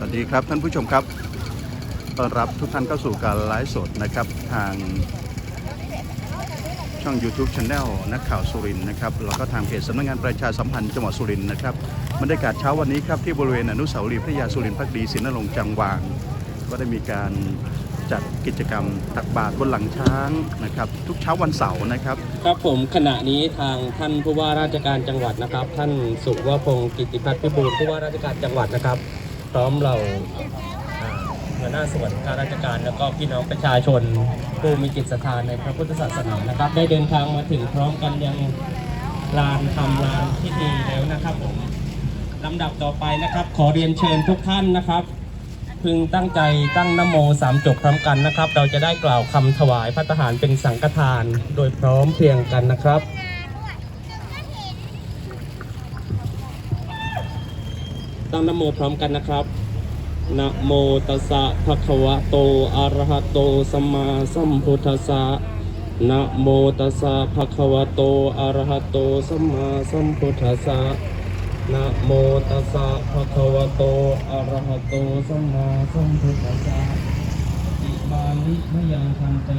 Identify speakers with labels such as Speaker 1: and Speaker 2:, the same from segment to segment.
Speaker 1: สวัสดีครับท่านผู้ชมครับต้อนรับทุกท่านเข้าสู่การไลฟ์สดนะครับทางช่อง YouTube Channel นักข่าวสุรินนะครับแล้วก็ทางเพจสำนักงานประชาสัมพันธ์จังหวัดสุรินนะครับบรรยากาศเช้าวันนี้ครับที่บริเวณอนุสาวรีย์พระยาสุรินทร์พักดีศรีนรงจังหวาง ก็ได้มีการจัดกิจกรรมตักบาตรบนหลังช้างนะครับทุกเช้าวันเสาร์นะครับ
Speaker 2: ครับผมขณะนี้ทางท่านผู้ว่าราชการจังหวัดนะครับ ท่านสุวพงศ์กิติพัฒน์พิบูลผู้ว่าราชการจังหวัดนะครับ พร้อมเราอ่าหัวหน้าส่วนการราชการแล้วก็พี่น้องประชาชน ผู้มีจิตศรัทธาในพระพุทธศาสนานะครับ ได้เดินทางมาถึงพร้อมกันยังลานทำลานพิธีแล้วนะครับผมลำดับต่อไปนะครับ ขอเรียนเชิญทุกท่านนะครับ พึงตั้งใจตั้งนโมสามจบพร้อมกันนะครับ เราจะได้กล่าวคำถวายพระทหารเป็นสังฆทาน โดยพร้อมเพรียงกันนะครับ ตั้งนโมพร้อมกันนะครับนะโมตัสสะภะคะวะโตอะระหะโตสัมมาสัมพุทธัสสะนะโมตัสสะภะคะวะโตอะระหะโตสัมมาสัมพุทธัสสะนะโมตัสสะภะคะวะโตอะระหะโตสัมมาสัมพุทธัสสะอิมานิมะยังคันเต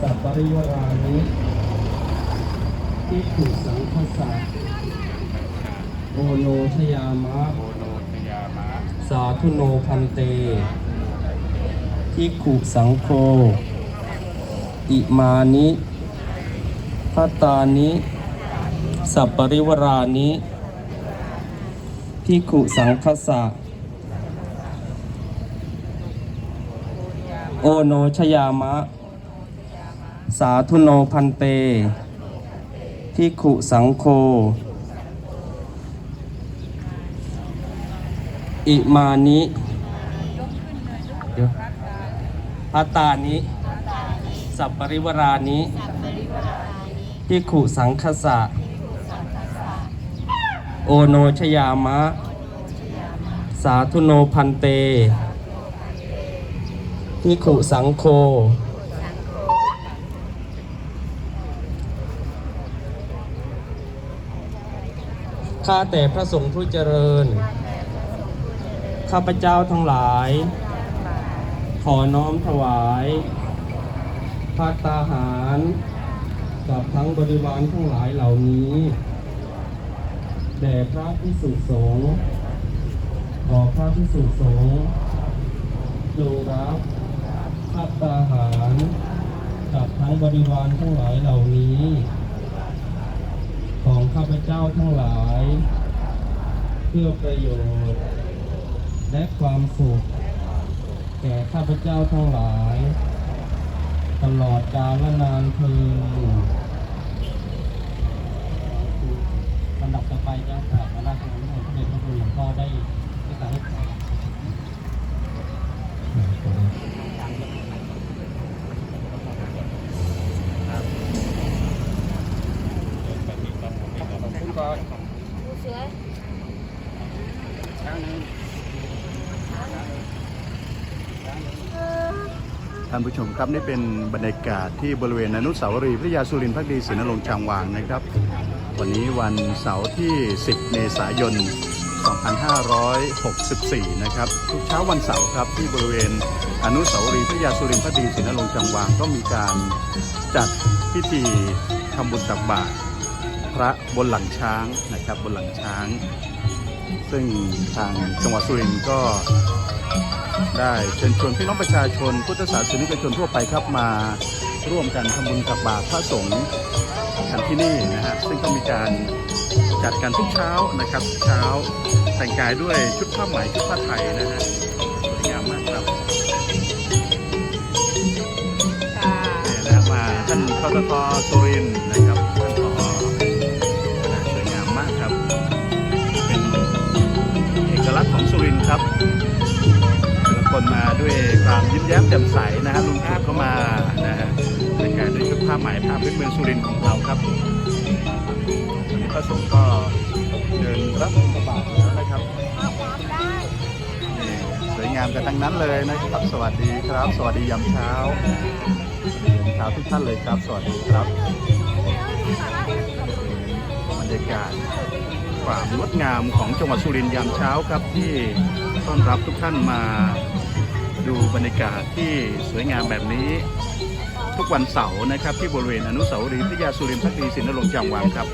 Speaker 2: สัปปริวรานิทิฏฐุสังคสะ โอโนชยามะ สาธุโนพันเตทิขุสังโฆอิมานิพัตตานิ สัปปริวรานิพิขุสังคสะโอโนชยามะ สาธุโนพันเตพิขุสังโฆ อิมานิพัตตานิสัปปริวรานิพิขุสังคสะ โอโนชยามะ สาธุโนพันเตพิขุสังโฆข้าแต่พระสงฆ์ผู้เจริญ ข้าพเจ้าทั้งหลาย ขอน้อมถวายพระตาหารกับทั้งบริวารทั้งหลายเหล่านี้ แด่พระพิสุสงฆ์ขอพระพิสุสงฆ์จงรับพัตตาหารกับทั้งบริวารทั้งหลายเหล่านี้ ของข้าพเจ้าทั้งหลาย เพื่อประโยชน์ และความสุข แก่ข้าพเจ้าทั้งหลาย ตลอดกาลนานเทินลำดับต่อไปจะกราบพระราชนิมนต์พระเดชพระคุณหลวงพ่อได้ได้กล่าวให้ฟัง
Speaker 1: ท่านผู้ชมครับนี่เป็นบรรยากาศที่บริเวณอนุสาวรีย์พระยาสุรินทร์พักดีศรีนรงค์จางวางนะครับ วันนี้วันเสาร์ที่ 10 เมษายน 2564 นะครับทุกเช้าวันเสาร์ครับที่บริเวณอนุสาวรีย์พระยาสุรินทร์พักดีศรีนรงค์จางวางก็มีการจัดพิธีทำบุญตักบาตรพระบนหลังช้างนะครับบนหลังช้าง ซึ่งทางจังหวัดสุรินทร์ก็ ได้เชิญชวนพี่น้องประชาชน พุทธศาสนิกชนทั่วไปครับมาร่วมกันทำบุญตักบาตรพระสงฆ์กันที่นี่นะฮะซึ่งก็มีการจัดกันทุกเช้านะครับทุกเช้าแต่งกายด้วยชุดผ้าไหมชุดผ้าไทยนะฮะสวยงามมากครับเนี่ยนะมาท่านพตทสุรินทร์นะครับท่านผอนะสวยงามมากครับ เป็นเอกลักษณ์ของสุรินทร์ครับแต่ละ คนมาด้วยความยิ้มแย้มแจ่มใสนะฮะลุงจุดก็มานะฮะแต่งกายด้วยชุดผ้าไหมผ้าพื้นเมืองสุรินทร์ของเราครับวันนี้พระสงฆ์ก็เดินรับบิณฑบาตแล้วนะครับนี่สวยงามกันทั้งนั้นเลยนะครับ สวัสดีครับ สวัสดียามเช้าสวัสดียามเช้าทุกท่านเลยครับ สวัสดีครับบรรยากาศความความงดงามของจังหวัดสุรินทร์ยามเช้าครับที่ต้อนรับทุกท่านมา ดูบรรยากาศที่สวยงามแบบนี้ ทุกวันเสาร์นะครับ ที่บริเวณอนุสาวรีย์พระยาสุรินทร์พักดีสินนรงค์จางวางครับ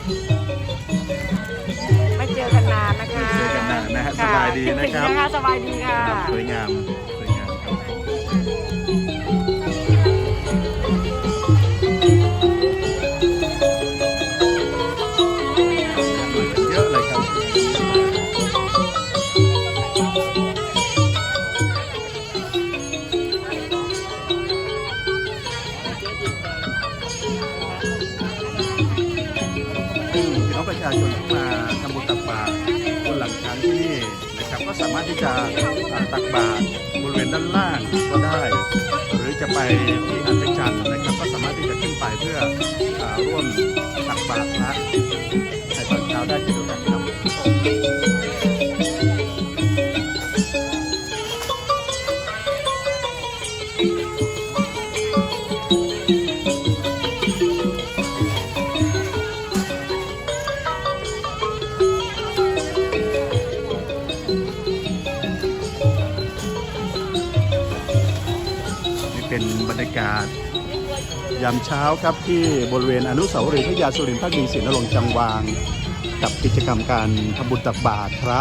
Speaker 3: ไม่เจอกันนานนะคะ
Speaker 1: ไม่เจอกันนานนะฮะ
Speaker 3: ค่
Speaker 1: สบายดีนะครับ
Speaker 3: คิดถึงนะคะสบายดีค่ะ
Speaker 1: ครับสวยงามสวยงาม สามารถที่จะตักบาตรบริเวณด้านล่างก็ได้ หรือจะไปที่อันเป็นจันนะครับ ก็สามารถที่จะขึ้นไปเพื่อร่วมตักบาตรพระในตอนเช้าได้เช่นเดียวกันครับากาศ ยามเช้าครับที่บริเวณอนุสาวรีย์พระยาสุรินทร์พักดีศรีนรงจังวาง กับกิจกรรมการทำบุญตักบาตรพระ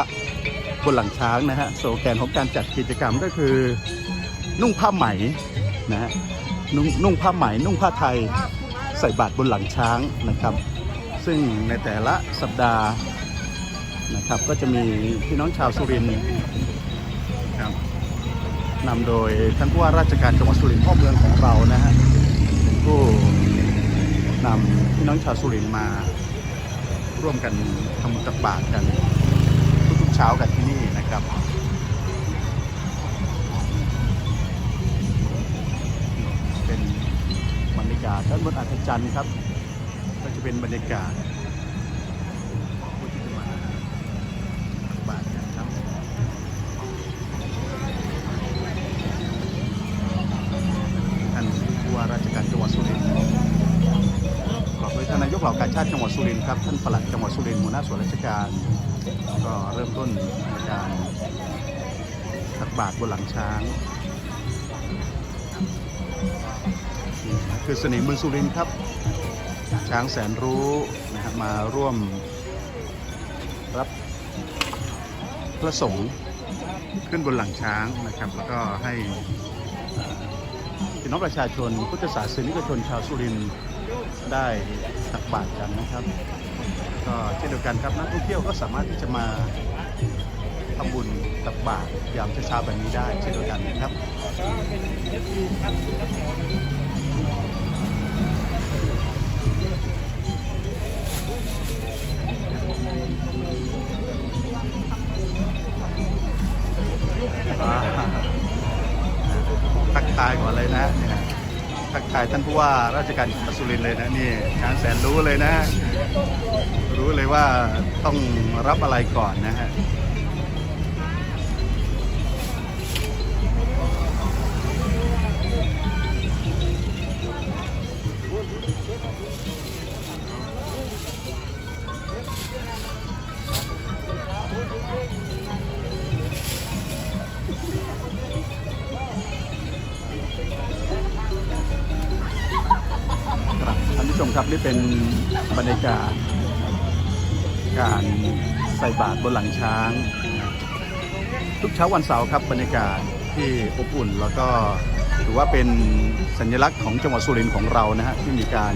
Speaker 1: บนหลังช้างนะฮะโซแกนของการจัดกิจกรรมก็คือ นุ่งผ้าไหมนะฮะนนุ่งผ้าไหม นุ่งผ้าไทยใส่บาตรบนหลังช้างนะครับ ซึ่งในแต่ละสัปดาห์นะครับก็จะมีพี่น้องชาวสุรินทร์ครับ นำโดยท่านผู้ว่าราชการจังหวัดสุรินทร์พ่อเมืองของเรานะฮะเป็นผู้นำพี่น้องชาวสุรินทร์มาร่วมกันทำบุญตักบาตรกัน ทุกๆเช้ากันที่นี่นะครับเป็นบรรยากาศด้านบนอัศจรรย์ครับ ก็จะเป็นบรรยากาศ กเหล่าการชาติจังหวัดสุรินทร์ครับท่านปลัดจังหวัดสุรินทร์หัวหน้าส่วนราชการก็เริ่มต้นในการตักบาตรบนหลังช้างคือสนิมเมืองสุรินทร์ครับ ช้างแสนรู้นะครับมาร่วมรับพระสงฆ์ขึ้นบนหลังช้างนะครับ แล้วก็ให้พี่น้องประชาชนพุทธศาสนิกชนชาวสุรินทร์ ได้ตักบาตรกันนะครับ ก็เช่นเดียวกันครับนักท่องเที่ยวก็สามารถที่จะมาทำบุญตักบาตรยามเช้าๆแบบนี้ได้เช่นเดียวกันนะครับอ่าทักทายก่อนเลยนะเนี่ย ทักทายท่านผู้ว่าราชการสุรินเลยนะนี่ช้างแสนรู้เลยนะ รู้เลยว่าต้องรับอะไรก่อนนะฮะ เช้าวันเสาร์ครับบรรยากาศที่อบอุ่น แล้วก็ถือว่าเป็นสัญลักษณ์ของจังหวัดสุรินทร์ของเรานะฮะที่มีการ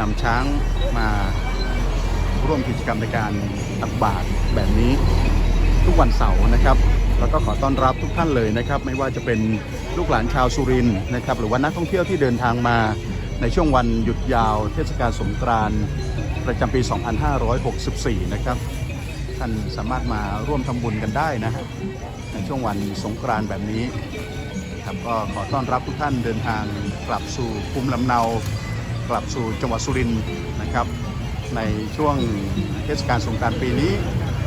Speaker 1: นำช้างมาร่วมกิจกรรมในการตักบาตรแบบนี้ทุกวันเสาร์นะครับ แล้วก็ขอต้อนรับทุกท่านเลยนะครับ ไม่ว่าจะเป็นลูกหลานชาวสุรินทร์นะครับ หรือว่านักท่องเที่ยวที่เดินทางมาในช่วงวันหยุดยาวเทศกาลสงกรานต์ประจำปี 2564 นะครับ ท่านสามารถมาร่วมทำบุญกันได้นะฮะในช่วงวันสงกรานต์แบบนี้ครับก็ขอต้อนรับทุกท่านเดินทางกลับสู่ภูมิลำเนา กลับสู่จังหวัดสุรินทร์นะครับ ในช่วงเทศกาลสงกรานต์ปีนี้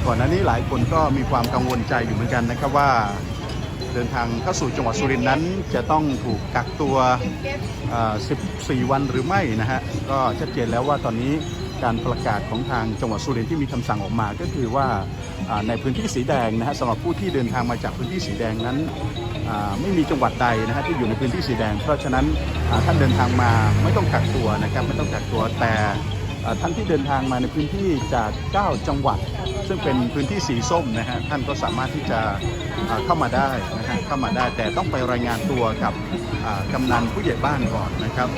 Speaker 1: ก่อนหน้านี้หลายคนก็มีความกังวลใจอยู่เหมือนกันนะครับว่าเดินทางเข้าสู่จังหวัดสุรินทร์นั้น จะต้องถูกกักตัว 14 วันหรือไม่นะฮะก็ชัดเจนแล้วว่าตอนนี้ การประกาศของทางจังหวัดสุรินทร์ที่มีคำสั่งออกมา ก็คือว่าในพื้นที่สีแดงนะฮะสำหรับผู้ที่เดินทางมาจากพื้นที่สีแดงนั้นไม่มีจังหวัดใดนะฮะที่อยู่ในพื้นที่สีแดง เพราะฉะนั้นท่านเดินทางมาไม่ต้องกักตัวนะครับไม่ต้องกักตัวแต่ท่านที่เดินทางมาในพื้นที่จาก 9 จังหวัด ซึ่งเป็นพื้นที่สีส้มนะฮะท่านก็สามารถที่จะเข้ามาได้นะฮะเข้ามาได้แต่ต้องไปรายงานตัวกับกำนันผู้ใหญ่บ้านก่อนนะครับ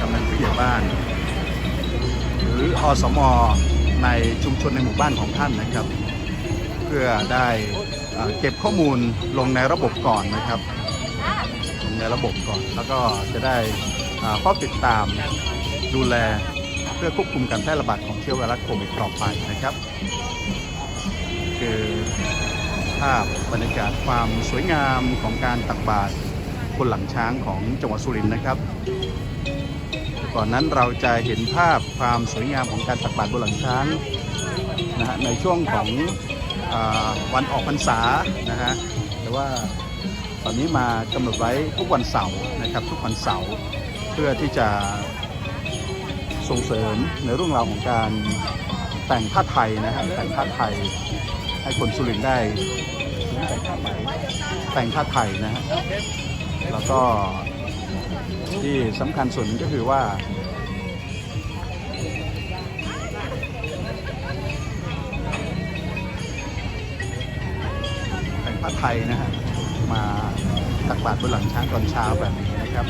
Speaker 1: กำนันผู้ใหญ่บ้าน รืออสมในชุมชนในหมู่บ้านของท่านนะครับ เพื่อได้เก็บข้อมูลลงในระบบก่อนนะครับลงในระบบก่อน แล้วก็จะได้เฝ้าติดตามดูแลเพื่อควบคุมการแพร่ระบาดของเชื้อไวรัสโควิดต่อไปนะครับ คือภาพบรรยากาศความสวยงามของการตักบาตรบนหลังช้างของจังหวัดสุรินทร์นะครับ ก่อนนั้นเราจะเห็นภาพความสวยงามของการตักบาตรบนหลังช้างนะฮะในช่วงของอวันออกพรรษานะฮะแต่ว่าตอนนี้มากำหนดไว้ทุกวันเสาร์นะครับทุกวันเสาร์เพื่อที่จะส่งเสริมในเรื่องราวของการแต่งผ้าไทยนะฮะแต่งผ้าไทยให้คนสุรินทร์ได้แต่งผ้าไหมแต่งผ้าไทยนะฮะแล้วก็ ที่สำคัญส่วนหนึ่งก็คือว่า แต่งผ้าไทยนะฮะมาตักบาตรบนหลังช้างตอนเช้าแบบนี้นะครับ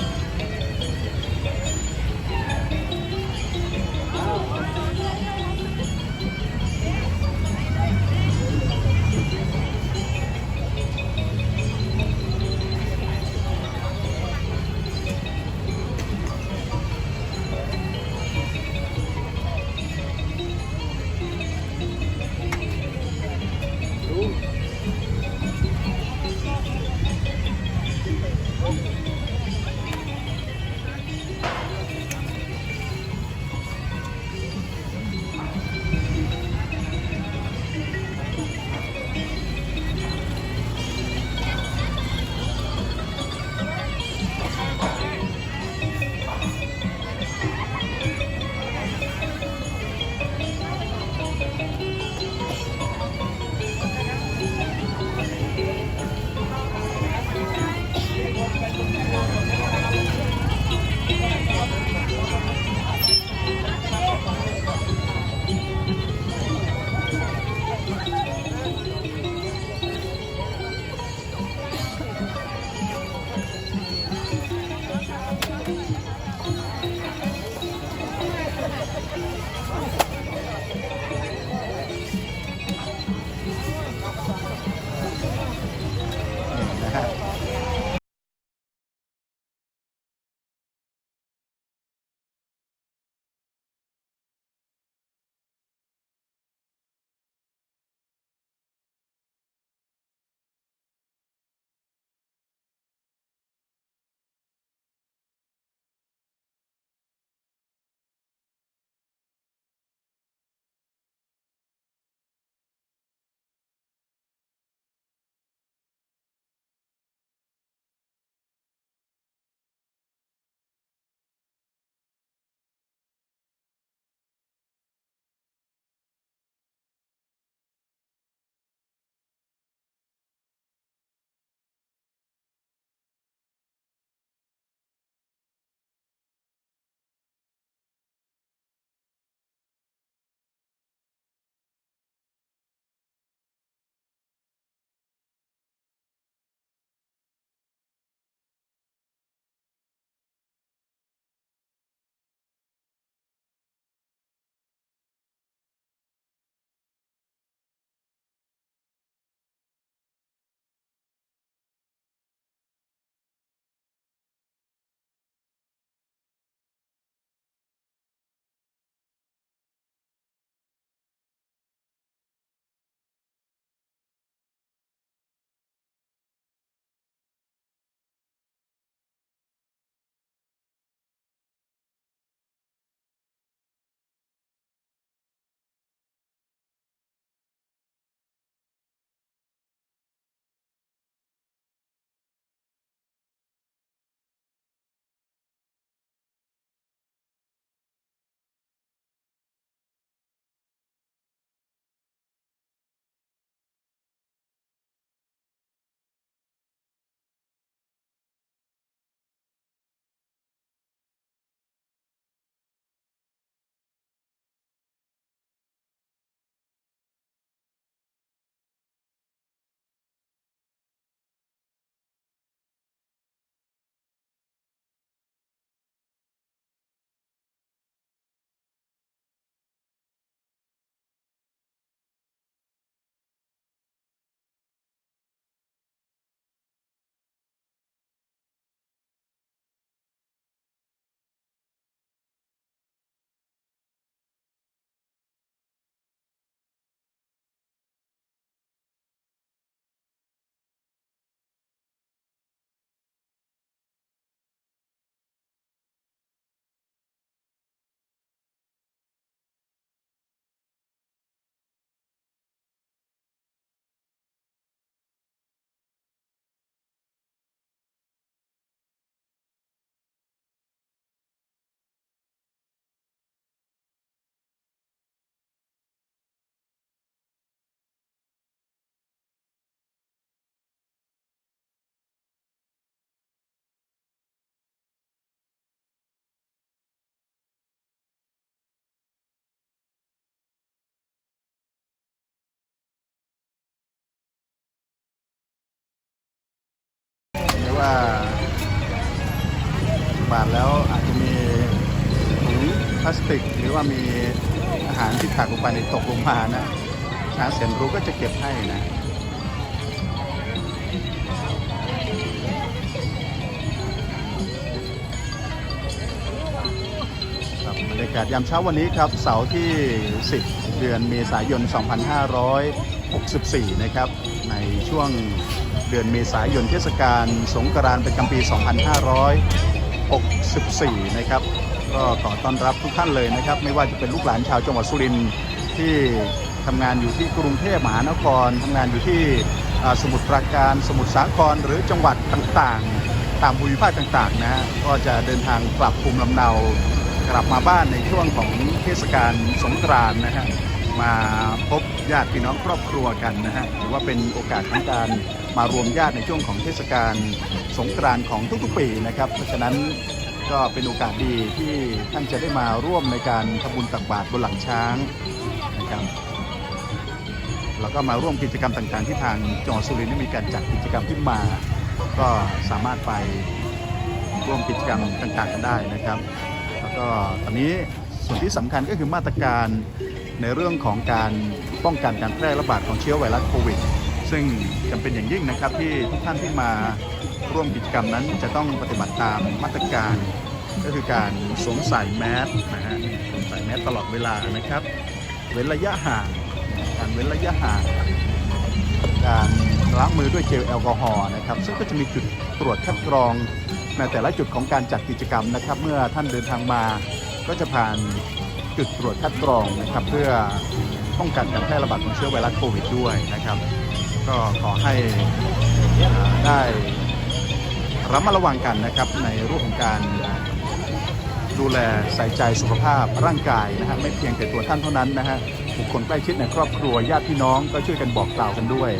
Speaker 1: บาทแล้วอาจจะมีถุงพลาสติก หรือว่ามีอาหารที่ถักลงไปในตกลงมานะช้างแสนรู้ก็จะเก็บให้นะบรรยากาศยามเช้าวันนี้ครับ เสาร์ที่ 10 เดือนเมษายน 2564 นะครับ ในช่วงเดือนเมษายนเทศกาลสงกรานต์ประจำปี 2500 64 นะครับ ก็ขอต้อนรับทุกท่านเลยนะครับ ไม่ว่าจะเป็นลูกหลานชาวจังหวัดสุรินทร์ที่ทำงานอยู่ที่กรุงเทพมหานครทำงานอยู่ที่สมุทรปราการสมุทรสาครหรือจังหวัดต่างๆ ตามภูมิภาคต่างๆนะฮะก็จะเดินทางกลับภูมิลำเนากลับมาบ้านในช่วงของเทศกาลสงกรานต์นะฮะ มาพบญาติพี่น้องครอบครัวกันนะฮะถือว่าเป็นโอกาสของการมารวมญาติในช่วงของเทศกาลสงกรานต์ของทุกๆปีนะครับ เพราะฉะนั้นก็เป็นโอกาสดีที่ท่านจะได้มาร่วมในการทำบุญตักบาตรบนหลังช้างนะครับแล้วก็มาร่วมกิจกรรมต่างๆ ที่ทางจังหวัดสุรินทร์ได้มีการจัดกิจกรรมขึ้นมา ก็สามารถไปร่วมกิจกรรมต่างๆกันได้นะครับ แล้วก็ตอนนี้ส่วนที่สำคัญก็คือมาตรการ ในเรื่องของการป้องกันการแพร่ระบาดของเชื้อไวรัสโควิด ซึ่งจำเป็นอย่างยิ่งนะครับที่ทุกท่านที่มาร่วมกิจกรรมนั้นจะต้องปฏิบัติตามมาตรการก็คือการสวมใส่แมสนะฮะสวมใส่แมสตลอดเวลานะครับ เว้นระยะห่างการเว้นระยะห่างการล้างมือด้วยเจลแอลกอฮอล์นะครับ ซึ่งก็จะมีจุดตรวจคัดกรองในแต่ละจุดของการจัดกิจกรรมนะครับ เมื่อท่านเดินทางมาก็จะผ่าน จุดตรวจคัดกรองนะครับเพื่อป้องกันการแพร่ระบาดของเชื้อไวรัสโควิดด้วยนะครับ ก็ขอให้ได้ระมัดระวังกันนะครับในรื่องของการดูแลใส่ใจสุขภาพร่างกายนะฮะไม่เพียงแต่ตัวท่านเท่านั้นนะฮะบุคคลใกล้ชิดในครอบครัวญาติพี่น้องก็ช่วยกันบอกกล่าวกันด้วย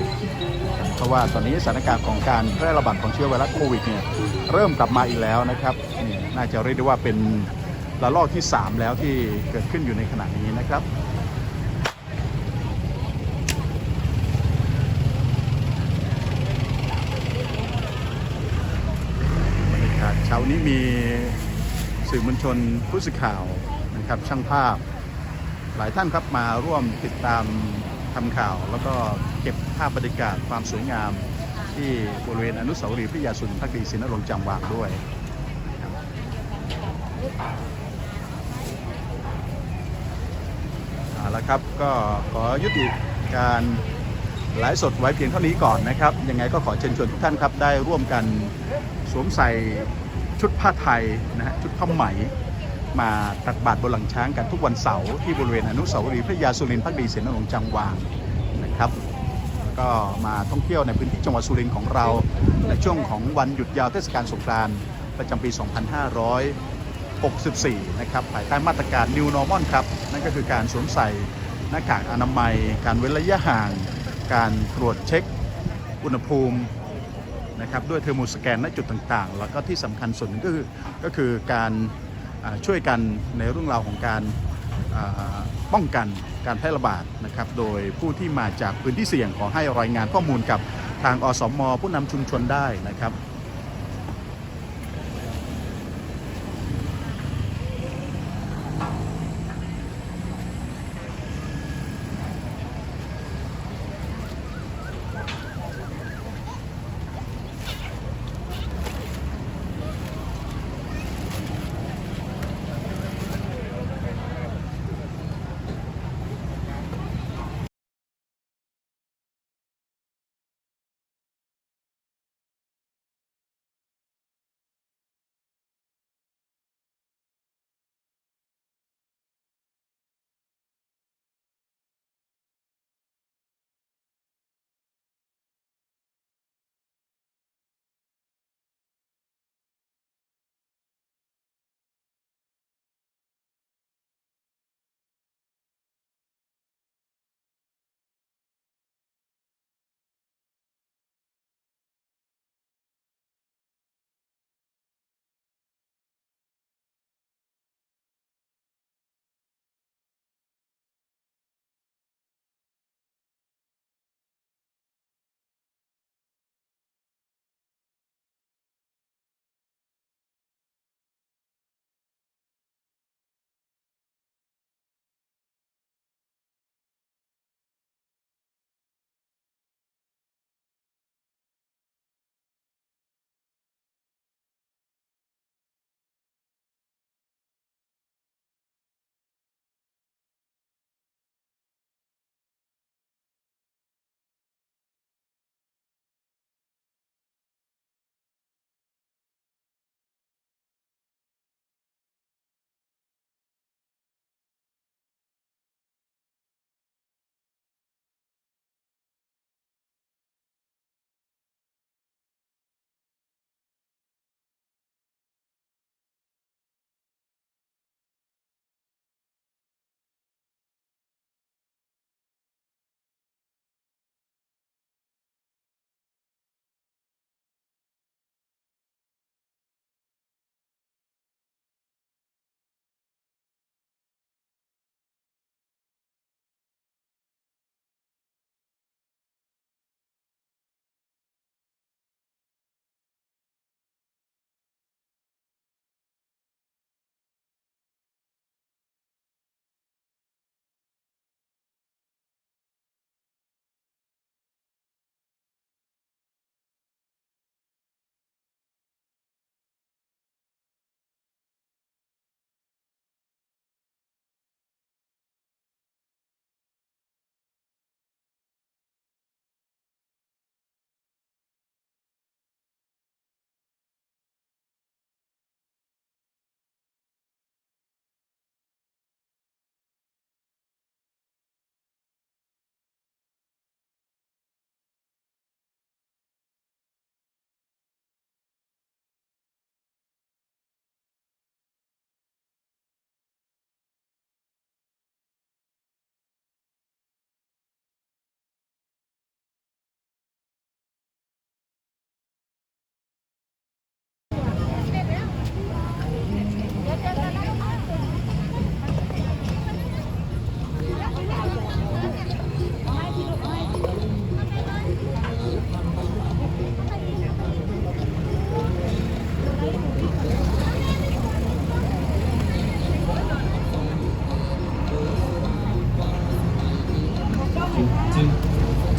Speaker 1: เพราะว่าตอนนี้สถานการณ์ของการแพร่ระบาดของเชื้อไวรัสโควิดเนี่ยเริ่มกลับมาอีกแล้วนะครับนี่น่าจะเรียกได้ว่าเป็น ระลอกที่ 3 แล้วที่เกิดขึ้นอยู่ในขณะนี้นะครับบรรยากาศเช้านี้มีสื่อมวลชนผู้สื่อข่าวนะครับช่างภาพ หลายท่านครับมาร่วมติดตามทำข่าว แล้วก็เก็บภาพบรรยากาศความสวยงาม ที่บริเวณอนุสาวรีย์พระยาสุนทรพักดีศรีนรงค์จำวางด้วยครั บเอาละครับก็ขอยุติการไลฟ์สดไว้เพียงเท่านี้ก่อนนะครับ ยังไงก็ขอเชิญชวนทุกท่านครับได้ร่วมกันสวมใส่ชุดผ้าไทยนะฮะชุดผ้าไหมมาตักบาตรบนหลังช้างกันทุกวันเสาร์ที่บริเวณอนุสาวรีย์พระยาสุรินทร์พักดีเสนาหลวงจังหวางนะครับ ก็มาท่องเที่ยวในพื้นที่จังหวัดสุรินทร์ของเราในช่วงของวันหยุดยาวเทศกาลสงกรานต์ประจำปี 2500 64 นะครับภายใต้มาตรการ New Normal ครับ นั่นก็คือการสวมใส่หน้ากากอนามัย การเว้นระยะห่าง การตรวจเช็คอุณหภูมินะครับด้วยเทอร์โมสแกนณจุดต่างๆ แล้วก็ที่สำคัญส่วนนึงก็คือก็คือการช่วยกันในเรื่องราวของการป้องกันการแพร่ระบาดนะครับ โดยผู้ที่มาจากพื้นที่เสี่ยงขอให้รายงานข้อมูลกับทางอสมผู้นำชุมชนได้นะครับ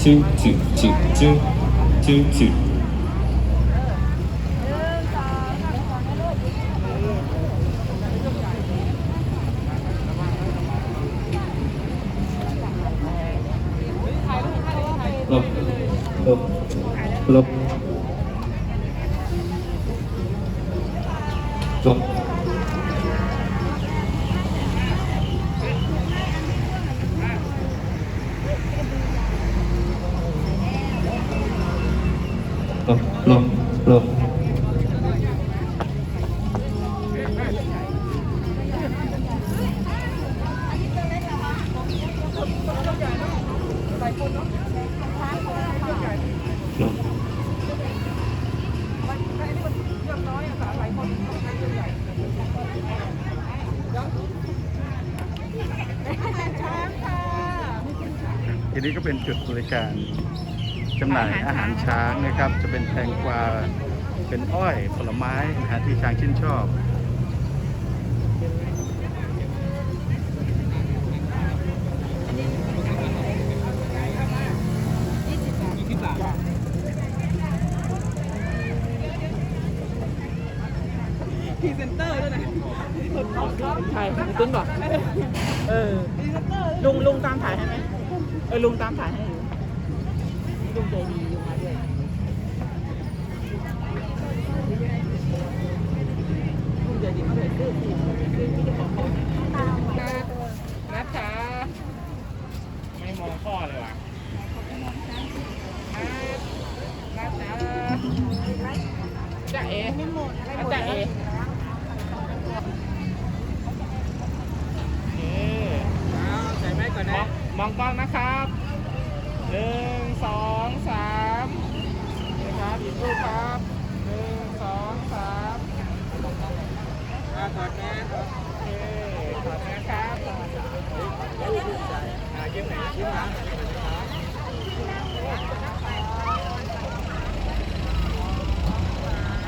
Speaker 4: 啾啾啾啾啾
Speaker 1: 啾 นี้ก็เป็นจุดบริการจำหน่ายอาหารช้างนะครับ จะเป็นแตงกวาเป็นอ้อยผลไม้นะฮะที่ช้างชื่นชอบ
Speaker 3: ลุงตามถ่ายให้